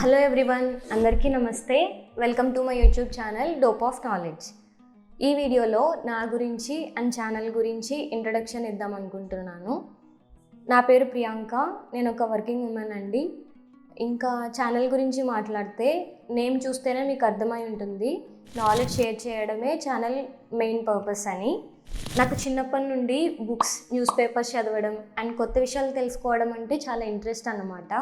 Hello everyone అందరికీ నమస్తే. Welcome to my YouTube channel dope of knowledge ఈ వీడియోలో నా గురించి అండ్ ఛానల్ గురించి ఇంట్రడక్షన్ ఇద్దాం అనుకుంటున్నాను. నా పేరు ప్రియాంక నేను ఒక వర్కింగ్ ఉమెన్ అండి. ఇంకా ఛానల్ గురించి మాట్లాడితే నేమ్ చూస్తేనే మీకు అర్థమై ఉంటుంది. నాలెడ్జ్ షేర్ చేయడమే ఛానల్ మెయిన్ పర్పస్ అని. నాకు చిన్నప్పటి నుండి బుక్స్ న్యూస్ పేపర్స్ చదవడం అండ్ కొత్త విషయాలు తెలుసుకోవడం అంటే చాలా ఇంట్రెస్ట్ అన్నమాట.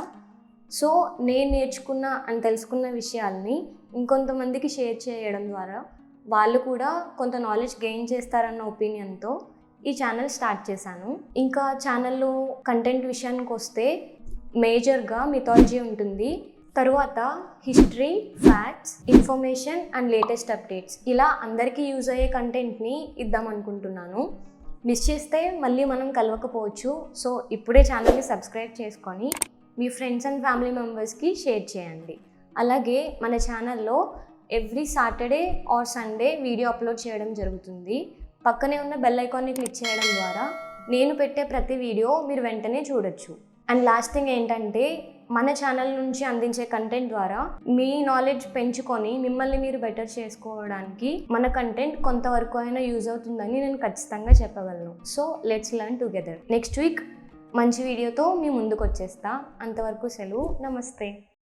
సో నేను నేర్చుకున్న అని తెలుసుకున్న విషయాల్ని ఇంకొంతమందికి షేర్ చేయడం ద్వారా వాళ్ళు కూడా కొంత నాలెడ్జ్ గెయిన్ చేస్తారన్న ఒపీనియన్తో ఈ ఛానల్ స్టార్ట్ చేశాను. ఇంకా ఛానల్లో కంటెంట్ విషయానికి వస్తే మేజర్గా మిథాలజీ ఉంటుంది. తరువాత history facts information and latest updates ఇలా అందరికీ యూజ్ అయ్యే కంటెంట్ని ఇద్దాం అనుకుంటున్నాను. మిస్ చేస్తే మళ్ళీ మనం కలవకపోవచ్చు. సో ఇప్పుడే ఛానల్ని సబ్స్క్రైబ్ చేసుకొని మీ ఫ్రెండ్స్ అండ్ ఫ్యామిలీ మెంబర్స్కి షేర్ చేయండి. అలాగే మన ఛానల్లో every Saturday or Sunday video upload చేయడం జరుగుతుంది. పక్కనే ఉన్న బెల్ ఐకాన్ని క్లిక్ చేయడం ద్వారా నేను పెట్టే ప్రతి వీడియో మీరు వెంటనే చూడొచ్చు. అండ్ లాస్ట్ థింగ్ ఏంటంటే మన ఛానల్ నుంచి అందించే కంటెంట్ ద్వారా మీ నాలెడ్జ్ పెంచుకొని మిమ్మల్ని మీరు బెటర్ చేసుకోవడానికి మన కంటెంట్ కొంతవరకు అయినా యూజ్ అవుతుందని నేను ఖచ్చితంగా చెప్పగలను. So let's learn together. Next week మంచి వీడియోతో మీ ముందుకు వచ్చేస్తా అంతవరకు సెలవు. నమస్తే.